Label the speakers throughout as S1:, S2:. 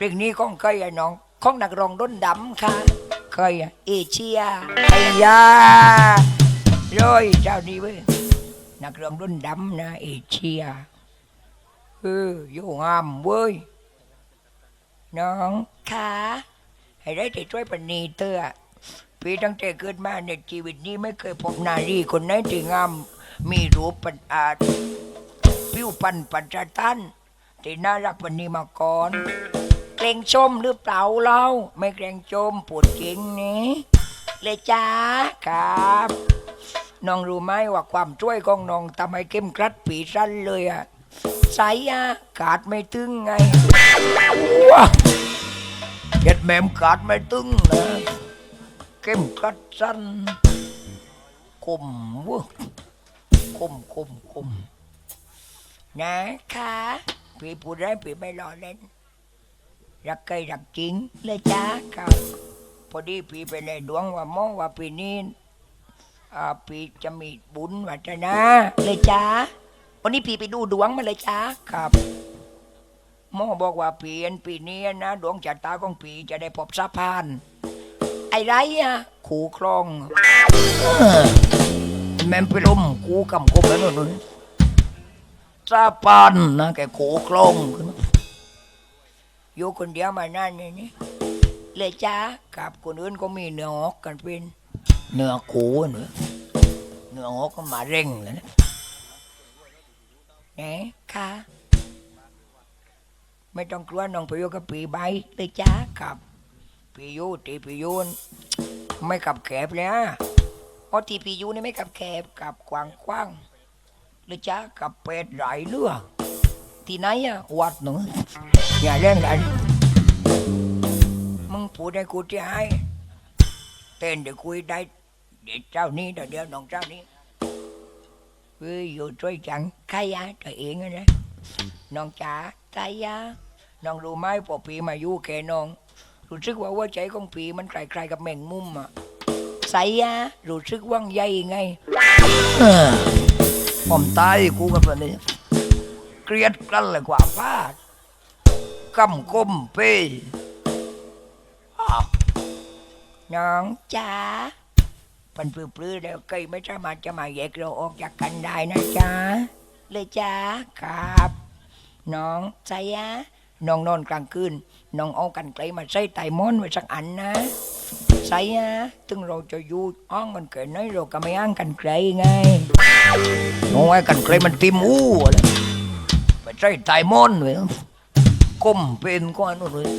S1: เพลงนี้ของเคยอะน้องของนักร้องด้นดำค่ะเคยอะเอเชียไอ้ยาร้อยเจ้านี้เว้ยนักร้องด้นดำนะเอเชียเออโยงามเว้ยน้องค่ะให้ได้แต่ช่วยปณีเตอพี่ตั้งแต่เกิดมาในชีวิตนี้ไม่เคยพบนารีคนไหนที่งามมีรูปปันอาจผิวปันปัจจตันที่น่ารักปณีมาก่อน เกรงชมหรือเปล่าเรา ไม่เกรงชมปวดจริงนี่เลยจ้าครับน้องรู้ไหมว่าความช่วยของน้องทำให้เข้มกรัดปีสั้นเลยอะใสอะขาดไม่ตึงไงว้าเด็ดแมมขาดไม่ตึงนะเข้มกรัดสั้นคมวะคมคมคมนะคะพี่พูดได้พี่ไม่ล้อเล่น รักใครรักจริงเลยจ้าครับพอดีพี่ไปในดวงว่ามองว่าปีนี้อ่าพี่จะมีบุญวัฒนาเลยจ้าวันนี้พี่ไปดูดวงมาเลยจ้าครับหมอบอกว่าปีนปีนี้นะดวงชะตาของพี่จะได้พบสะพาน ไอ้ไรอะขู่คลองเออแม่นไปล้มกูกำกบแล้วนู่นสะพานนะแกขู่คลองขึ้น อยู่คนเดียวมานานนี่นี่เลยจ้ากับคนอื่นก็มีเนื้อหอกกันเป็นเนื้อคูเนื้อเนื้อหอกก็มาเร่งเลยนะไหนค่ะ ไม่ต้องกลัวน้องไปอยู่กับปีใบเลยจ้ากับปียูตีปียูนไม่กับแคบเลยนะเพราะตีปียูนี่ไม่กับแคบกับกว้างกว้างๆเลยจ้ากับเป็ดไหลเรือที่ไหนอะวัดหนู อย่าเล่นกันมึงพูดให้กูจะให้เต้นเดี๋ยวคุยได้เดี๋ยวเจ้านี้เดี๋ยวเดี๋ยวน้องเจ้านี้เฮ้ยอยู่ช่วยจังใครอะตัวเองอะนะน้องจ๋าใครอะน้องรู้ไหมพอปีมาอยู่แกน้องรู้สึกว่าหัวใจของปีมันคล้ายๆกับแมงมุมอะใสอะรู้สึกว่างใหญ่ไงเออผมตายกูกับมันนี้เกลียดกันเลยกว่าฟาด กำก้มเป้อ้าวน้องจ๋าปันปลื้อๆแล้วใครไม่สามารถจะมาแยกเราออกจากกันได้นะจ๊ะเลยจ้าครับ น้องใจยะน้องนอนกลางคืนน้องเอากันไกลมาใส่ไตมอนไว้สักอันนะใส่ยะถึงเราจะอยู่อ้องกันเกินน้อยเราก็ไม่อ้างกันไกลไงน้องไอ้กันไกลมันติมอู้เลยไปใส่ไตมอนไว้ ก้มเป็นก้อนนู่นเลย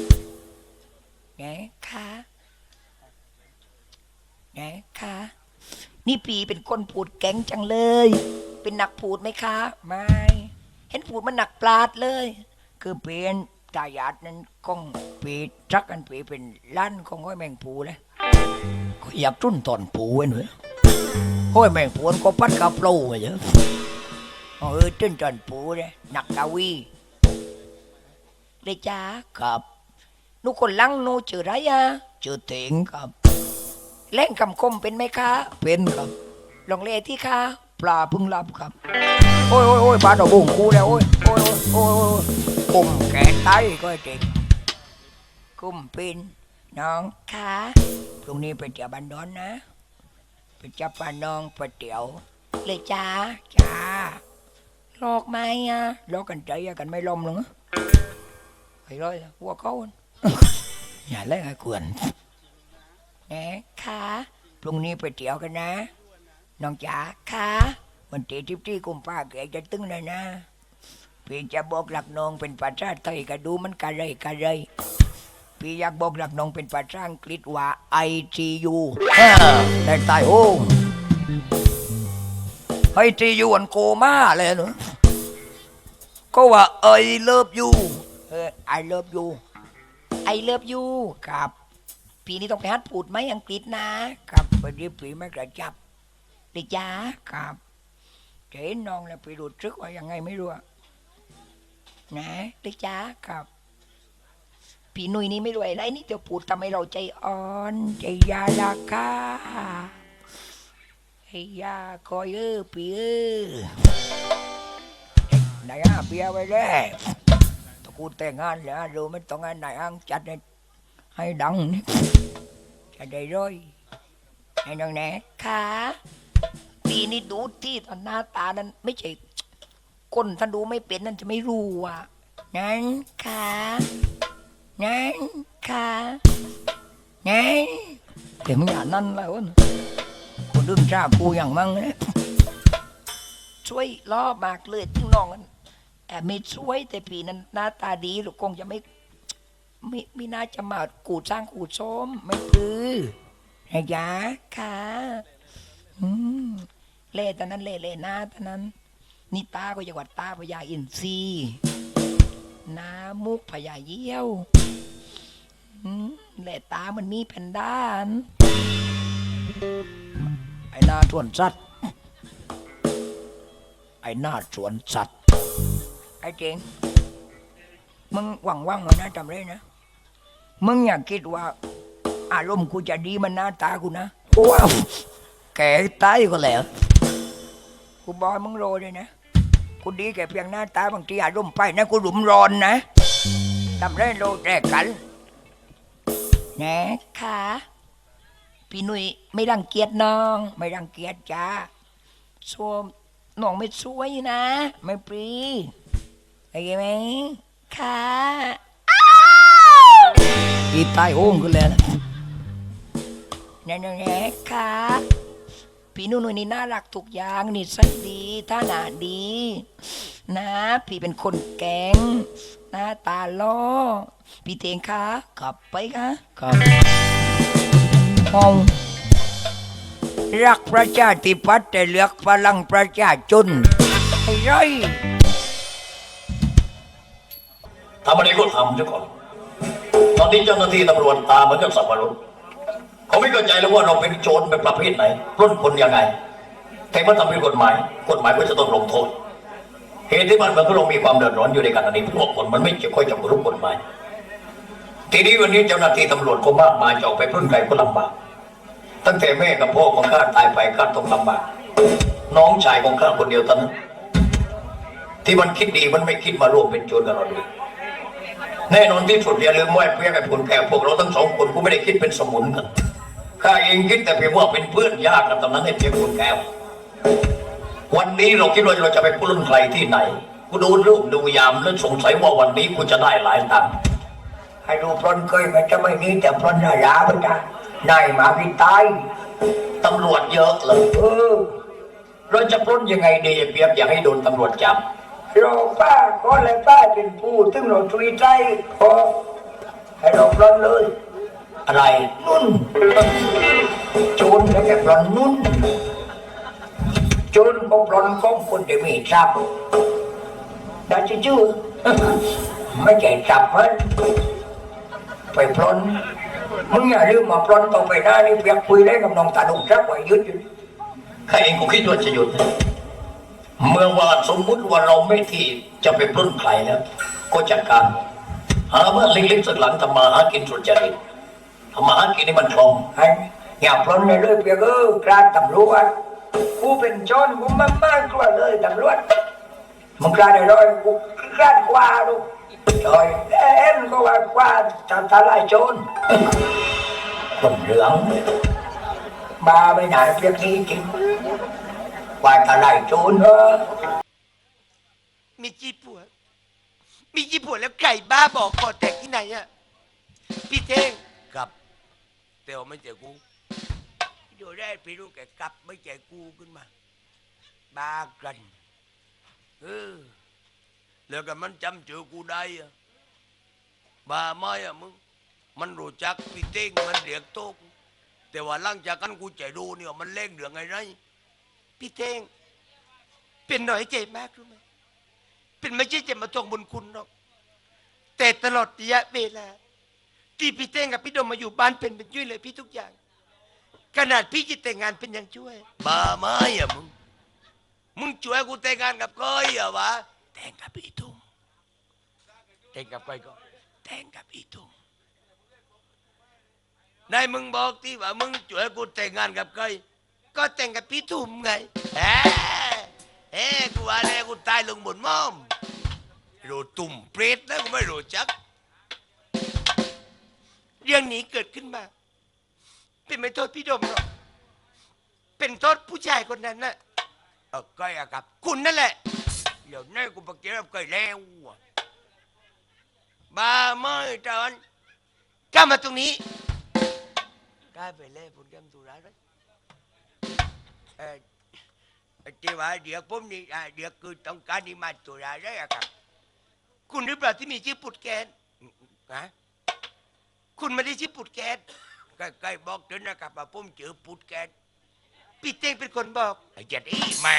S1: ไงคะไงคะนี่ปีเป็นคนพูดแก๊งจังเลย เป็นนักพูดไหมคะ ไม่ เห็นพูดมันหนักปลาดเลย คือเป็นตายาดนั้นก้องปีจักกันปีเป็นล้านของห้อยแมงปูเลยก็อยากจุ้นตอนปูไว้หน่อยห้อยแมงปูมันก็พัดกับโปรมาเยอะเออจุ้นตอนปูเลยหนักกาวี เลยจ้าครับหนูคนลังหนูชื่ออะไรอะชื่อเถงครับเล่นคำคมเป็นไหมคะเป็นครับลองเล่ที่ค่ะปลาเพึ่งรับครับ โอ้ยโอ้ยโอ้ยปลาดอกบุ้งกูแล้วโอ้ยโอ้ยโอ้ยโอ้ยโอ้ยกุมแขนไตก็เจ๋งกุมเป็นน้องคะพรุ่งนี้ไปเที่ยวบันดอนนะไปจับปลาน้องไปเตี๋ยว เลยจ้าจ้าหลอกไหมอะหลอกกันใจอะกันไม่ลมหรอก ไอ้ร้อยหัวเขาน่ะอย่าเล่นไอ้กวนแหนะค่ะพรุ่งนี้ไปเที่ยวกันนะ น้องจ๋าค่ะวันที่ทิพที่กุมภาเกจะตึงเลยนะ พี่จะบอกหลักน้องเป็นภาษาไทยก็ดูมันกะไรกะไรพี่อยากบอกหลักน้องเป็นภาษาอังกฤษว่า I T U ได้ตายโอ้ไอทียูอันโกมาเลยเนอะก็ว่า I love you เออ I love you I love you ครับปีนี้ต้องไปฮัดพูดไหมอังกฤษนะครับพอดีปีไม่กระจับดิจ้าครับเจ๊น้องแล้วไปรู้ซึกว่ายังไงไม่รู้อะนะดิจ้าครับปีหนุ่ยนี่ไม่รู้อะไรนี่จะพูดทำให้เราใจอ่อนใจยาลาคาไอ้ยาคอยเออปีเออไหนอะเปียไว้แล้วต กกูแต่งงานแล้วรู้ไม่ต้องงานไหนอ้างจัดให้ให้ดังนี่จะได้ร้อยให้น้องแหน่ค่ะปีนี้ดูที่ตอนหน้าตานั้นไม่ใช่คนถ้าดูไม่เป็นนั่นจะไม่รู้อะนั้นค่ะนั้นค่ะนั้นแต่มึงอย่านั่นแล้วนะคนดึงจ้ากูอย่างมั่งนะช่วยล่อมากเลยทิ้งน้องกัน แอบไม่ช่วยแต่ปีนั้นหน้าตาดีหรือคงจะไม่ไม่ไม่น่าจะมากูดสร้างกูดส้มไม่ปื้อนะยะค่ะอืมเล่ตอนนั้นเล่เล่หน้าตอนนั้นนี่ตาก็จังหวัดตาพญาอินทรีหน้ามุกพญาเยี่ยวอืมเล่ตามันมีแผ่นด้าน ไอ้หน้าสวนสัตว์ ไอ้หน้าสวนสัตว์ ไอ้เจงมึงหวังว่างมานะจำเลยนะ มึงอย่าคิดว่า อารมณ์กูจะดีมันหน้าตากูนะว้าวแก่ตายก็แล้ว กูบอกให้มึงโรยเลยนะ กูดีแค่เพียงหน้าตาบางทีอารมณ์ไปนะ กูหลุมร้อนนะทำได้โลแรกกันแหนะค่ะพี่หนุ่ยไม่รังเกียจน้อง ไม่รังเกียจจ้าชมน้องไม่ช่วยนะ ไม่ปรี โอเคไหมค่ะอีตายโอ่งขึ้นแล้วนะนั่นแหละค่ะพี่นุ่นนี่น่ารักทุกอย่างนิสัยดีท่าหนาดี นะ พี่เป็นคนแกงหน้าตาล่อพี่เทงค่ะกลับไปค่ะครับห้องรักประชาธิปัตย์แต่เลือกพลังประชาชนไอ้ไร
S2: ทำอะไรก็ทำเจ้าก่อน ตอนนี้เจ้าหน้าที่ตำรวจตามเหมือนกับสับปะรดเขาไม่เข้าใจแล้วว่าเราเป็นโจรเป็นประเภทไหนปล้นคนยังไง แต่เมื่อทำผิดกฎหมาย กฎหมายก็จะต้องลงโทษ เหตุที่บ้านมืองของมีความเดือดร้อนอยู่ในการอันนี้พวกคนมันไม่ค่อยจะรู้กฎหมาย ทีนี้วันนี้เจ้าหน้าที่ตำรวจก็มากมายจะออกไปปล้นใครก็ลำบาก ตั้งแต่แม่กับพ่อของข้าตายไปข้าต้องลำบาก น้องชายของข้าคนเดียวเท่านั้นที่มันคิดดีมันไม่คิดมาร่วมเป็นโจรกับเราด้วย แน่นอนที่สุดอย่าลืมว่าเพียงไอ้ผลแก่พวกเราทั้งสองคนกูไม่ได้คิดเป็นสมุนกันข้าเองคิดแต่เพียงว่าเป็นเพื่อนญาติกันตอนนั้นไอ้เพียงผลแก้ววันนี้เราคิดว่าเราจะไปปล้นใครที่ไหนกูดูรูปดูยามแล้วสงสัยว่าวันนี้กูจะได้หลายตังค์
S1: ให้ดูปล้นเคยมันจะไม่มีแต่ปล้นหน้ายาไปจ้ะนายมาพิตาย
S2: ตำรวจเยอะเลย
S1: เออ
S2: เราจะปล้นยังไงดีเปียกอย่าให้โดนตำรวจจับ
S1: เราป้าก็เลยป้าเป็นผู้ซึ่งเราทุยใจพอให้เราปล้นเลย
S2: อะไร
S1: นุ่นโจรแล้วแกปล้นนุ่นโจรก็ปล้นของคนที่มีทรัพย์ได้ชื่อๆไม่ใช่ทรัพย์มันไปปล้นมึงอย่าลืมมาปล้นต่อไปหน้านี่เพียงคุยได้กับน้องตาดุงรักไว้ยึดอยู่
S2: ข้าเองกูคิดว่าจะหยุด เมื่อว่าสมมุติว่าเราไม่ที่จะไปปล้นใครแล้วก็จัดการ หาบ้านเล็กๆสักหลังทำมาหากินสุจริตทำมาหากินนี่มันคลอง
S1: ไอ้อย่าปล้นเลยเลยเพียงเออกลารตำรวจกูเป็นโจรกูมามากกว่าเลยตำรวจมึงกล้าได้ร้อยกูกล้ากว่าลูกร้อยเอ็มก็ว่ากว่าทำทลายโจร
S2: คนเหลือง
S1: บาไม่ไหนเพียงนี้จริง กว่าทลายโจรเออ
S3: มีจีผัว มีจีผัวแล้วไก่บ้าบอกคอแตกที่ไหนอะพี่เท่งกับเตียวไม่เจอกูอยู่ได้พี่รู้แกกลับไม่เจอกูขึ้นมา บ้ากันเออแล้วกันมันจำเจอกูได้อะบ้าไม่อะมึง มันรู้จักพี่เท่งมันเรียกโต๊ะแต่ว่าหลังจากกันกูใจดูเนี่ยมันเล่งเหลืองไงไร พี่เท่งเป็นหน่อยใจมากรู้ไหมเป็นไม่ใช่จะมาทวงบุญคุณหรอก แต่ตลอดระยะเวลาที่พี่เต้งกับพี่ดมมาอยู่บ้านเป็นเป็นช่วยเหลยพี่ทุกอย่าง ขนาดพี่จะแต่งงานเป็นยังช่วยบ้าไหมอะมึงมึงช่วยกูแต่งงานกับก้อยเหรอวะแต่งกับพี่ตุ้มแต่งกับก้อยก็แต่งกับพี่ตุ้มนายมึงบอกที่ว่ามึงช่วยกูแต่งงานกับก้อย ก็แต่งกับพี่ตุ้มไงแหมเอ้กูว่าแล้วกูตายลงบนม่อมรู้ตุ่มเปรตนะกูไม่รู้จัก เรื่องนี้เกิดขึ้นมา เป็นไม่โทษพี่ดมหรอกเป็นโทษผู้ชายคนนั้นน่ะเออก้อยอะครับ คุณนั่นแหละเดี๋ยวนี้กูไปเจอก้อยแล้วอะบ้าไม่จอนกล้ามาตรงนี้กล้าไปเลยผมแกมตุลาด้วย เออที่ว่าเดี๋ยวผมนี่เดี๋ยวคือต้องการนี่มาตุลาได้อะครับ คุณหรือเปล่าที่มีชื่อปุดแกนฮะคุณไม่ได้ชื่อปุดแก๊สใกล้ๆบอกเดินนะครับว่าผมเจอปุดแก๊สพี่เต้งเป็นคนบอกไอ้เจ็ดอีแม่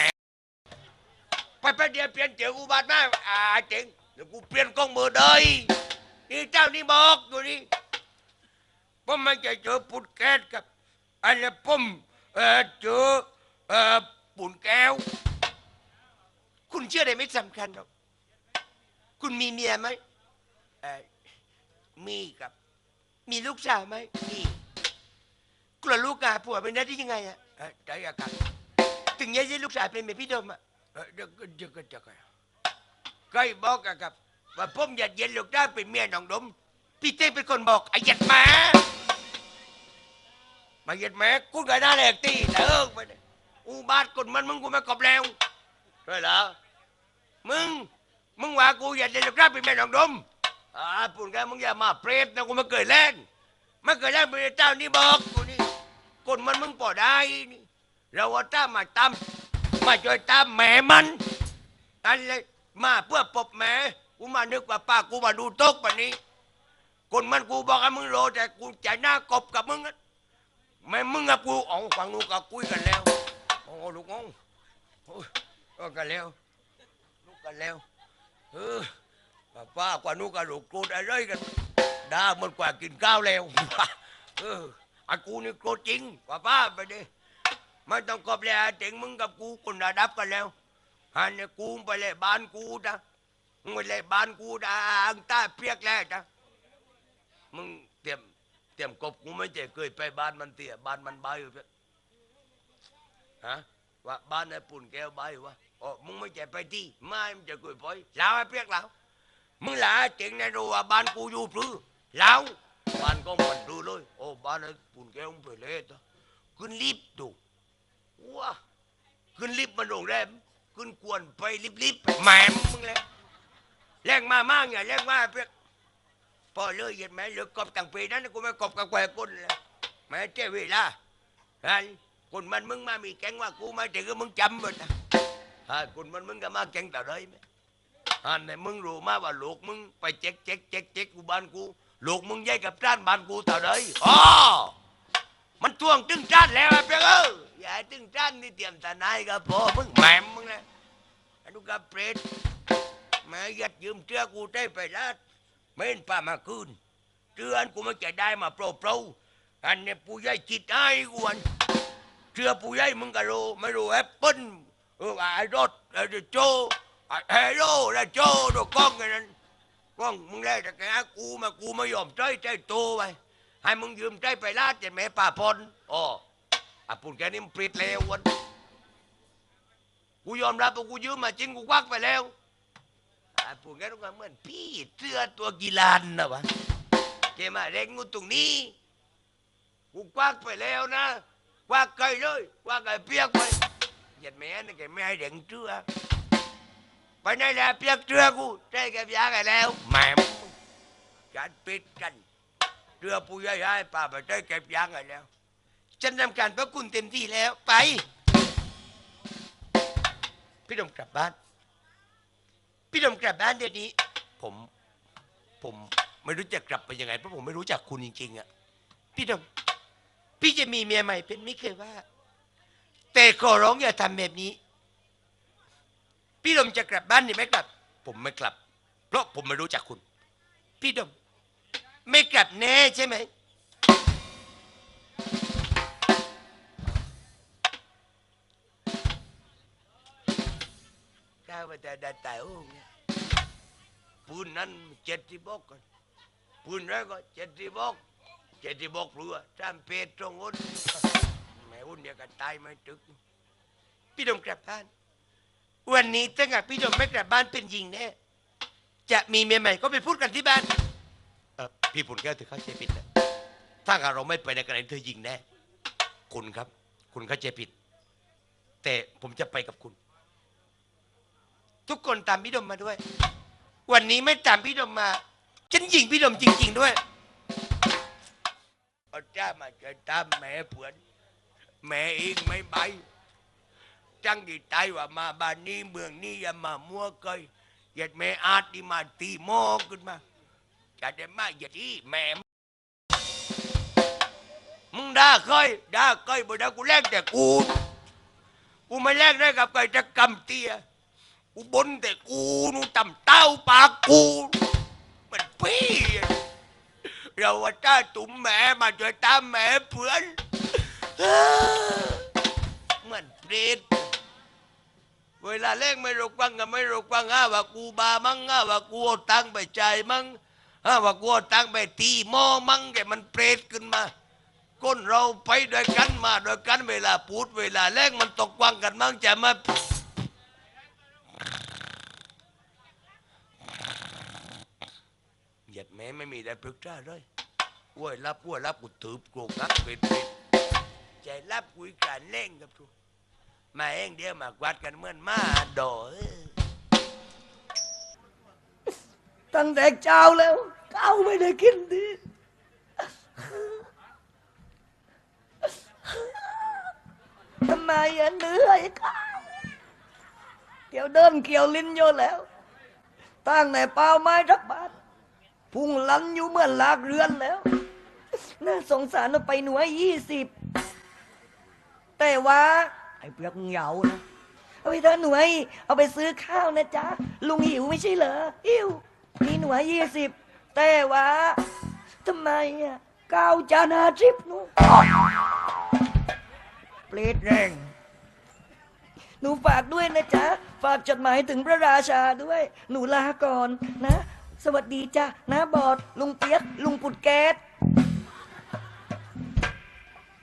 S3: ไปไปเดี๋ยวเปลี่ยนเจอกูบาดมากอ่าเจ๋งเดี๋ยวกูเปลี่ยนกล้องมือเลยนี่เจ้านี่บอกอยู่นี่ผมไม่จะเจอปุดแก๊สกับอันนี้ผมเออเจอ เออปุ่นแก้ว คุณเชื่ออะไรไม่สำคัญหรอก คุณมีเมียไหมเออมีครับ มีลูกสาวไหมมีกลัวลูกกาผัวเป็นได้ยังไงอะเอ่อได้อะครับถึงยังจะลูกสาวเป็นเมือนพี่ดมอะเอ่อเดี๋ยวก็เดี๋ยวก็เดี๋ยวก็ใครบอกอะครับ ว่าผมอยากเย็นลูกได้เป็นเมียน้องดม พี่เต้เป็นคนบอกไอ้หยัดแม่มาหยัดแม่กูก็ได้แหลกตีแต่เอิกไปเนี่ย อูบาดกดมันมึงกูไม่กบแล้วใช่เหรอมึงมึงว่ากูอยากเย็นลูกได้เป็นเมียน้องดมอ่าปุ่นแกมึงอย่ามาเปรตนะกูมาเกิดแรงมาเกิดแรงเป็นเจ้านี่บอกกูนี่คนมันมึงปอได้นี่เราว่าตามมาตามมาช่วยตามแม่มันนั่นเลยมาเพื่อปบแม่กูมานึกว่าป้ากูมาดูโต๊ะปะนี้คนมันกูบอกให้มึงโลแต่กูใจหน้ากบกับมึงอะแม่มึงกับกูอ๋อฟังนูนกับคุยกันแล้ว โอ้ลูกงงโอ้ยกันแล้วลูกกันแล้วเออป้ากว่านู้นกับลูกโกรธอะไรกันด่ามันกว่ากินข้าวแล้วเอออ้กูนี่โกรธจริงกว่าป้าไปดิไม่ต้องกอบเลยเจ๋งมึงกับกูคนระดับกันแล้วฮันเนี่ยกูไปเลยบ้านกูนะมึงไปเลยบ้านกูนะอังตาเปียกแล้วนะมึงเตรียมเตรียมกบกูไม่เจเคยไปบ้านมันเตี่ยบ้านมันใบอยู่เพื่อ ฮะว่าบ้านไอ้ปุ่นแก้วใบวะโอ๋อมึงไม่เจไปที่ไม่มึงจะเคยไปแล้วไอ้เปียกแล้วมึงหลาเจ๋งในรู้ว่าบ้านกูอยู่ปลื้อแล้วบ้านก็มันดูเลยโอ้บ้านไอ้ปุ่นแก้วมึงไปเลยต่อขึ้นลิฟต์ดูว้าขึ้นลิฟต์มาโรงแรมขึ้นกวนไปลิฟต์ลิฟต์แหมมึงเลยแรงมามากอย่าแรงมากเพียกพอเลยเห็นไหมเหลือกบต่างปีนั้นกูไม่กบกับแกวกุนเลยแม่เจ้าเวลาไอ คนมันมึงมามีแก๊งว่ากูมาถึงก็มึงจำหมดนะฮะคนมันมึงก็มาแก๊งแต่เลยไหมอันไหนมึงรู้มาว่าลูกมึงไปเจ๊กเจ๊กเจ๊กเจ๊กกูบ้านกูลูกมึงย้ายกับจ้านบ้านกูเท่าไรอ๋อมันทวงตึงจ้านแล้วไอ้เปียเอออย่าตึงจ้านนี่เตรียมทนายกับพ่อมึงแหม่มมึงนะไอ้ลูกกับเปรตแม่ยัดยืมเชือกูได้ไปลาดไม่นป้ามาคืนเชือนกูไม่จะได้มาโปรโปรอันนี่ยปู่ใหญ่จิตไอ้กวน ชือปู่ใหญ่มึงก็รู้ไม่รู้แอปเปิ้ลเออไอ้รถไอ้โจไอ้เฮโร่และโจ้ดูกล้องกันนั้นกล้องมึงได้แต่แกกูมากูไม่ยอมใจใจโตไปให้มึงยืมใจไปลาดเจ็ดแม่ป่าพรอ๋ออะปุ่นแกนี่มันปริดเลววันกูยอมรับว่ากูยืมมาจริงกูควักไปแล้วอะปุ่นแกต้องการเหมือนพี่เสื้อตัวกีฬานนะวะแกมาเร่งกูตรงนี้กูควักไปแล้วนะ วักไกลเลยวักไก่เปียกไปเหยียดแม่นี่แกไม่ให้เด็กเชื่อไปไหนแหละเปียกเรือกูได้แกยากันแล้วแม่มึงการปิดกันเรือผู้ใหญ่ให้ป่าไปได้เก็บยางกันแล้วฉันทำการพระคุณเต็มที่แล้วไปพี่ดมกลับบ้าน พี่ดมกลับบ้านเดี๋ยวนี้ ผมผมไม่รู้จะกลับไปยังไงเพราะผมไม่รู้จักคุณจริงๆอะพี่ดม พี่จะมีเมียใหม่เป็นไม่เคยว่า แต่ขอร้องอย่าทำแบบนี้ พี่ดมจะกลับบ้านหรือไม่กลับ ผมไม่กลับ เพราะผมไม่รู้จักคุณ พี่ดม ไม่กลับแน่ใช่ไหมก้าวไปแต่ดัดแต่โอ้งเนี่ยปืนนั้นเจ็ดที่บอกกันปืนแรกก็เจ็ดที่บอก เจ็ดที่บอกเรือจำเพชรตรงอุ้นแม่อุ้นเดียวกันตายไม่ตึก พี่ดมกลับบ้าน วันนี้ถ้าหากพี่ดมไม่กลับบ้านเป็นยิงแน่จะมีเมียใหม่ก็ไปพูดกันที่บ้านเออพี่ผุนแก้วเธอเข้าใจผิดนะถ้าหากเราไม่ไปในกรณีเธอยิงแน่คุณครับ คุณเข้าใจผิด แต่ผมจะไปกับคุณ ทุกคนตามพี่ดมมาด้วย วันนี้ไม่ตามพี่ดมมา ฉันยิงพี่ดมจริง ๆ ด้วย เอาจ้ามาเจอตามแม่เผื่อนแม่เองไม่ไปจังดีใจว่ามาบ้านนี้เมืองนี้อย่ามามัวเกยอย่าแม่อาจที่มาตีโมอขึ้นมาจะได้มาอย่าที่แม่มึงด่าเคยด่าเคยบ่ด่ากูแลกแต่กูกูไม่แลกได้กับใครจะกำเตียกูบนแต่กูนู่ต่ำเต้าปากกูมันพี่ เราว่าถ้าตุ้มแม่มาช่วยตามแม่เพื่อนเหมือนเปรตเวลาเล่งไม่รู้กวังก็ไม่รู้กวังห้าว่ากูบามั่งห้าว่ากูเอาตังไปใจมั่งห้าว่ากูเอาตังไปตีหม้อมั่งแกมันเปรตขึ้นมาก้นเราไปด้วยกันมาด้วยกันเวลาพูดเวลาแรกมันตกวังกันมั่งจะมาเหยียดแม้ไม่มีได้ปรึกษาเลยอ้วยรับอ้วยรับกูถือโกงนักเป็นเป็นใจรับคุยกันเล่งกับทุกมาเองเดียวมากวาดกันเหมื่อนมาดอเอ้ย
S4: ตั้งแต่เจ้าแล้วเก้าไม่ได้กินดีทำไมอะเหนื่อยก้าวเกี่ยวเดินเกี่ยวลิ้นโยแล้วตั้งแต่เป้าไม้รักบาท พุ่งลันอยู่เหมือนลากเรือนแล้ว น่าสงสารเอาไปหน่วยยี่สิบ แต่ว่า ไอ้เปลือกเหงานะเอาไปเถอะหน่วย เอาไปซื้อข้าวนะจ๊ะ ลุงหิวไม่ใช่เหรอ หิว มีหน่วยยี่สิบ แต่ว่าทำไมอะก้าวจานห้าสิบหนูเปรตแรงหนูฝากด้วยนะจ๊ะ ฝากจดหมายถึงพระราชาด้วย หนูลาก่อนนะ สวัสดีจ้ะนะบอด ลุงเปียก ลุงปุดแก๊ส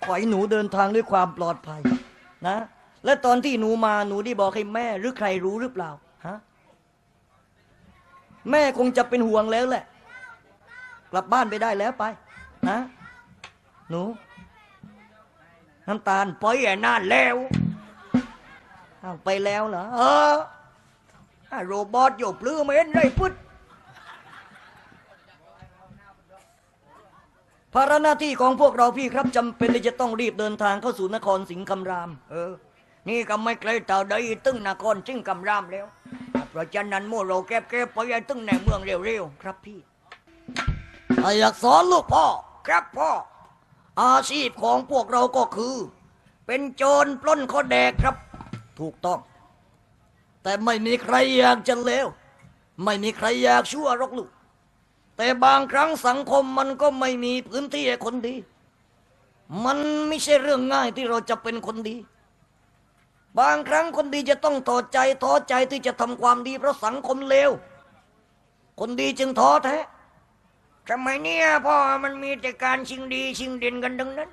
S4: ขอให้หนูเดินทางด้วยความปลอดภัย นะ และตอนที่หนูมาหนูได้บอกให้แม่หรือใครรู้หรือเปล่าฮะแม่คงจะเป็นห่วงแล้วแหละ กลับบ้านไปได้แล้วไป นะ หนู น้ำตาลปล่อยไอ้นานแล้วอ้าไปแล้วเหรอเอออะโรบอทโยบลือมเห็นไรพุทธ ภาระหน้าที่ของพวกเราพี่ครับจำเป็นที่จะต้องรีบเดินทางเข้าสู่นครสิงห์คำราม เออ นี่ก็ไม่ไกลเต่าใดตึ้งนครสิงห์คำรามแล้ว เพราะฉะนั้นโมเราแก็บๆไปไอ้ตึ้งในเมืองเร็วๆครับพี่อยากสอนลูกพ่อครับพ่อ อาชีพของพวกเราก็คือ เป็นโจรปล้นข้อแดกครับ ถูกต้อง แต่ไม่มีใครอยากจะเลวไม่มีใครอยากชั่วหรอกลูก แต่บางครั้งสังคมมันก็ไม่มีพื้นที่ให้คนดี มันไม่ใช่เรื่องง่ายที่เราจะเป็นคนดี บางครั้งคนดีจะต้องต่อใจท้อใจที่จะทำความดีเพราะสังคมเลว คนดีจึงท้อแท้ทำไมเนี่ยพ่อมันมีแต่การชิงดีชิงเด่นกันดังนั้น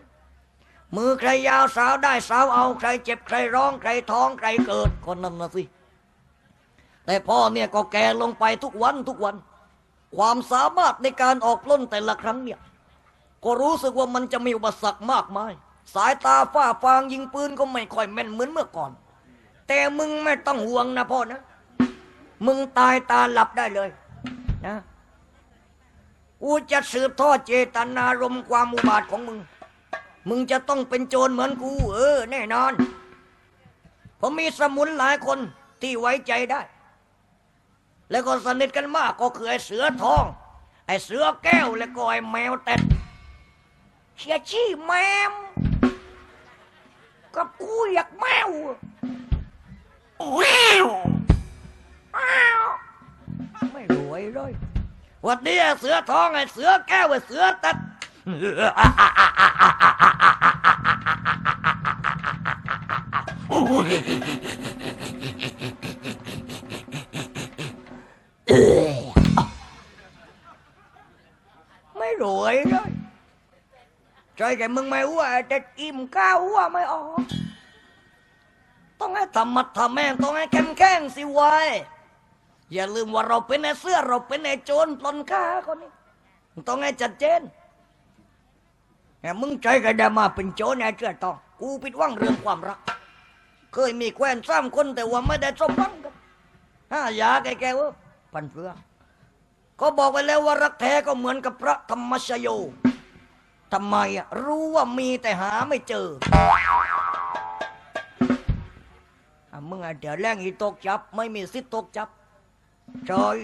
S4: มือใครยาวสาวได้สาวเอาใครเจ็บใครร้องใครท้องใครเกิดคนนั้นนะสิแต่พ่อเนี่ยก็แก่ลงไปทุกวันทุกวัน ความสามารถในการออกล้นแต่ละครั้งเนี่ย ก็รู้สึกว่ามันจะมีอุปสรรคมากมาย สายตาฝ้าฟางยิงปืนก็ไม่ค่อยแม่นเหมือนเมื่อก่อน แต่มึงไม่ต้องห่วงนะพ่อนะ มึงตายตาหลับได้เลยนะกูจะสืบทอดเจตนารมณ์ความอุบาทของมึง มึงจะต้องเป็นโจรเหมือนกู เออ แน่นอน ผมมีสมุนหลายคนที่ไว้ใจได้ แล้วก็สนิทกันมากก็คือไอ้เสือทอง ไอ้เสือแก้วแล้วก็ไอ้แมวเต็ดเชียชี่แมมกับกูอยากแมวแมวแมวไม่รวยเลยวันนี้ไอ้เสือทองไอ้เสือแก้วไอ้เสือเต็ดไม่ ใจแกมึงไม่ว่าจะอิ่มข้าวว่าไม่ออก ต้องให้ทำมัดทำแม่งต้องให้แข็งแข็งสิไว้อย่าลืมว่าเราเป็นไอ้เสื้อเราเป็นไอ้โจรปล้นค้าคนนี้ต้องให้ชัดเจนแต่มึงใจกันได้มาเป็นโจรไอ้เชื่อต้องกูผิดหวังเรื่องความรัก เคยมีแควนสามคนแต่ว่าไม่ได้สมหวังกันห้ายาแกแกวพันเพื่อก็บอกไปแล้วว่ารักแท้ก็เหมือนกับพระธรรมชโย ทำไมอะรู้ว่ามีแต่หาไม่เจออะมึงอะเดี๋ยวแรงอีตกจับ ไม่มีสิทธิ์ตกจับจอย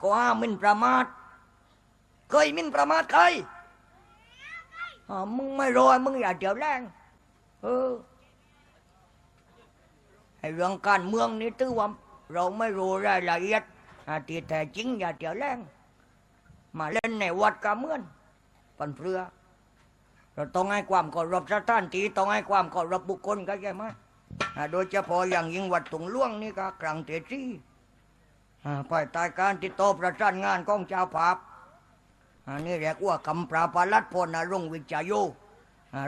S4: ก็ห้ามมินประมาทเคยมินประมาทใครอะมึงไม่รอยมึงอย่าเดี๋ยวแรงเออไอ้เรื่องการเมืองนี่ถือว่าเราไม่รู้รายละเอียดทีแท้จริงอย่าเดี๋ยวแรงมาเล่นในวัดกาเมือน ปันเพื่อเราต้องให้ความเคารพสถานที่ต้องให้ความเคารพบุคคลก็ใช่ไหมโดยเฉพาะอย่างยิ่งวัดตุงล่วงนี่ก็กลางเตจีอ่าภายใต้การติดต่อประสานงานของเจ้าภาพอันนี้เรียกว่าคำปราปลัดพลนรงวิจายโย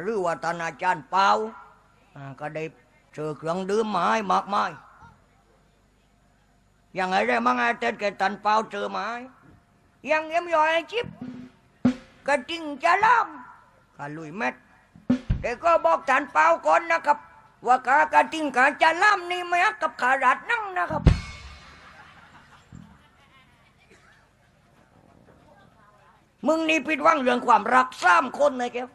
S4: หรือว่าตานอาจารย์เปาอ่าก็ได้เจอเครื่องดื่มมาให้มากมายอย่างไรได้มั่งไอ้เต้นแกตันเปาเจอมาให้ยังเอ็มยอยไอ้ชิบ กระจิงจะล้ำกาลุยเม็ดแต่ก็บอกท่านเปาก่อนนะครับ ว่ากากระติงกาจะล่ำนี่ไม่ฮักกับขารัดนั่งนะครับ มึงนี่ผิดหวังเรื่องความรักสามคนเลยแกว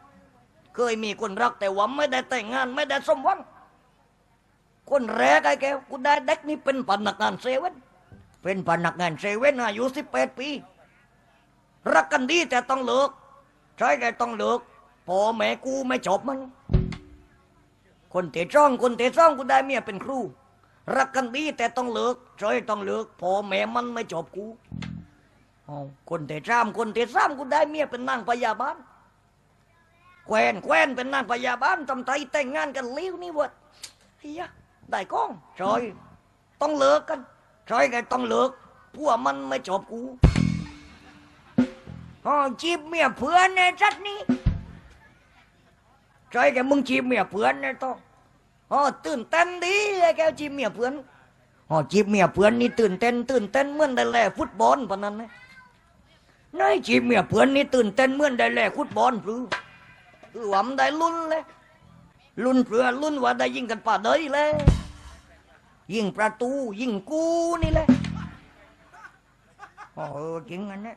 S4: เคยมีคนรักแต่ว่าไม่ได้แต่งงานไม่ได้สมหวังคนแรกไอ้แกกูได้เด็กนี่เป็นพนักงานเซเว่นเป็นพนักงานเซเว่นอายุสิบแปดปี รักกันดีแต่ต้องเลิก ใช่แกต้องเลิกพ่อแม่กูไม่จบมัน คนเตะจ้องคนเตะจ้องกูได้เมียเป็นครู รักกันดีแต่ต้องเลิกใช่ต้องเลิกพ่อแม่มันไม่จบกูคนเตะจ้ามคนเตะซ้ำกูได้เมียเป็นนางพยาบาลแควนแควนเป็นนางพยาบาลทำไทยแต่งงานกันเลี้ยวนี่วะเฮียได้ก้องใช่ต้องเลิกกันใช่แกต้องเลิกพวกมันไม่จบกู อ๋อจีบเมียเพื่อนในจัดนี้ใช่แกมึงจีบเมียเพื่อนในต้องอ๋อตื่นเต้นดีไอ้แกจีบเมียเพื่อนอ๋อจีบเมียเพื่อนนี่ตื่นเต้น ตื่นเต้นเหมือนได้แล่ฟุตบอลปะนั้นนะนายจีบเมียเพื่อนนี่ตื่นเต้นเหมือนได้แล่ฟุตบอลหรือคือหวำได้ลุ้นเลยลุ้นเพื่อลุ้นว่าได้ยิงกันป่าเดยเลยยิงประตูยิงกูนี่แหละอ๋อเออจริงอันนี้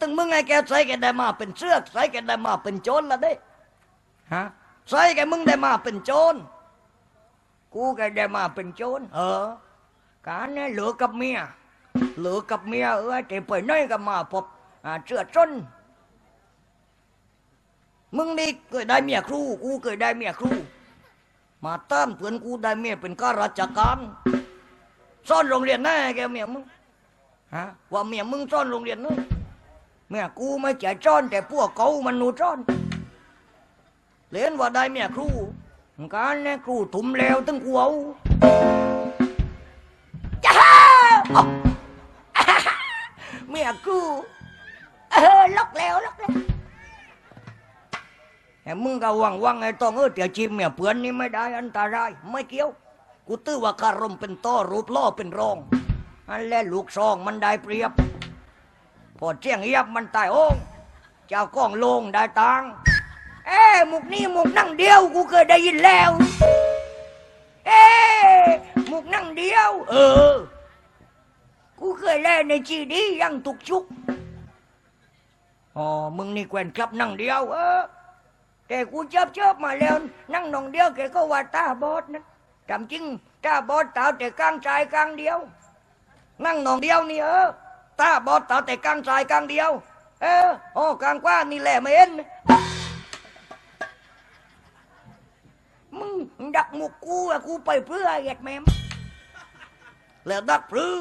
S4: ตึงมึงไงแกใส่แกได้มาเป็นเชือกใส่แกได้มาเป็นโจรละเด้ฮะใส่แกมึงได้มาเป็นโจรกูแกได้มาเป็นโจรเออการเนี่ยเหลือกับเมียเหลือกับเมียเออแต่ไปไหน้อยก็มาพบอ่าเชือจนมึงนี่เคยได้เมียครูกูเคยได้เมียครูมาต้านเพื่อนกูได้เมียเป็นข้าราชการซ่อนโรงเรียนแน่แกเมียมึงฮะว่าเมียมึงซ่อนโรงเรียนนู้น เมียกูไม่ใจจ้อน แต่พวกเขามันหนูจ้อนเล่นว่าได้เมียครูการเนี่ยครูถุมแล้วตั้งกูเอาจ้าเมียกูเออล็อกแล้วล็อกแล้วแต่มึงก็วังวังไอ้ต้องเออเดี๋ยวจีบเมียเพื่อนนี่ไม่ได้อันตรายไม่เกี่ยว กูตื้อว่าคารมเป็นต้อรูปล่อเป็นรองอันแลลูกซองมันได้เปรียบ พอเจียงเยียบมันตายโองเจ้าก้องลงได้ตังเอ้มุกนี่มุกนั่งเดียวกูเคยได้ยินแล้ว เอ้มุกนั่งเดียว เออ กูเคยเล่นในจีดียังตุกชุกอ๋อมึงนี่แกวนครับนั่งเดียว เออแต่กูเจ็บเจ็บมาแล้ว นั่งนองเดียวแกก็ว่าตาบอดนะจำจริงตาบอดตาแต่กลางใจกลางเดียว นั่งนองเดียวนี่เออ ตาบอดตาแต่กลางใจกลางเดียว เออโอ้กลางกว้างนี่แหละไม่เห็นมึงดักหมุกกูอะกูไปเพื่อแยกแมมแล้วดักเพื่อ